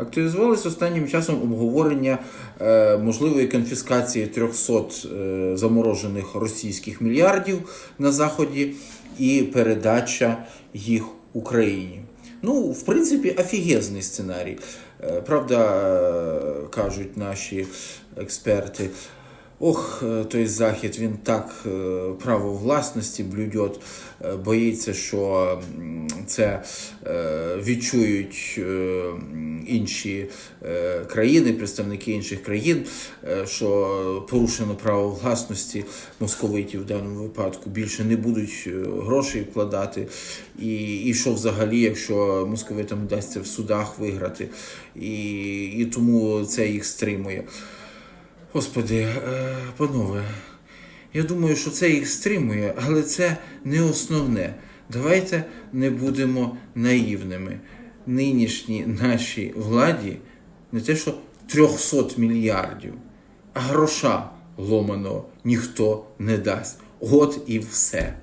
Активізувалось останнім часом обговорення е, можливої конфіскації 300 е, заморожених російських мільярдів на Заході і передача їх Україні. Ну, в принципі, офігезний сценарій. Е, Правда, е, кажуть наші експерти. Ох, е, той захід він так е, право власності блюдет, е, боїться, що це е, відчують е, інші е, країни, представники інших країн, що порушено право власності московитів в даному випадку більше не будуть грошей вкладати. І, і що взагалі, якщо московитам вдасться в судах виграти, і, і тому це їх стримує. Господи, панове, я думаю, що це їх стримує, але це не основне. Давайте не будемо наївними. Нинішній нашій владі не те, що 300 мільярдів, а гроша ломаного ніхто не дасть. От і все.